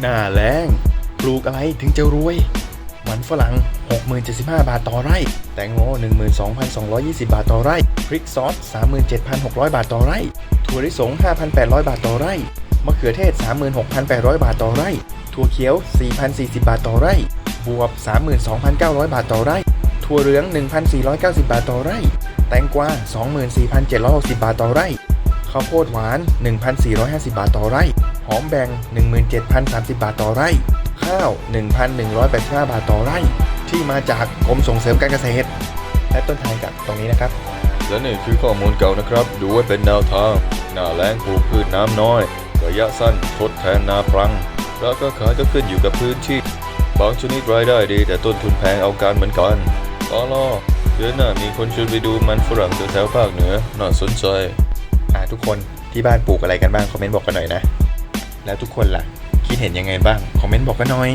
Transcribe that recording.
หน้าแล้งปลูกอะไรถึงจะรวย มันฝรั่ง6075 บาทต่อไร่ แตงโม 12,220 บาทต่อไร่ พริกซอส 37,600 บาทต่อไร่ ถั่วลิสง 5,800 บาทต่อไร่ มะเขือเทศ 36,800 บาทต่อไร่ ถั่วเขียว 4,040 บาทต่อไร่ บวบ 32,900 บาทต่อไร่ ถั่วเหลือง 1,490 บาทต่อไร่ แตงกวา 24,760 บาทต่อไร่ ข้าวโพดหวาน 1,450 บาทต่อไร่ หอมแบง17,030 บาทต่อไร่ ข้าว 1,185 บาทต่อไร่ ที่มาจากกรมส่งเสริมการเกษตร และต้นทางจากตรงนี้นะครับ และนี่คือข้อมูลเก่านะครับ ดูไว้เป็นแนวทาง หน้าแล้งปลูกพืชน้ำน้อย ระยะสั้นทดแทนนาปรัง ราคาขายก็ขึ้นอยู่กับพื้นที่ บางชนิดรายได้ดี แต่ต้นทุนแพงเอาการเหมือนกันตอลอเดือนหน้ามีคนชวนไปดูมันฝรั่งแถวๆภาคเหนือ น่าสนใจ ทุกคนที่บ้านปลูกอะไรกันบ้างคอมเมนต์บอกกันหน่อยนะ แล้วทุกคนล่ะ คิดเห็นยังไงบ้างคอมเมนต์บอกกันหน่อย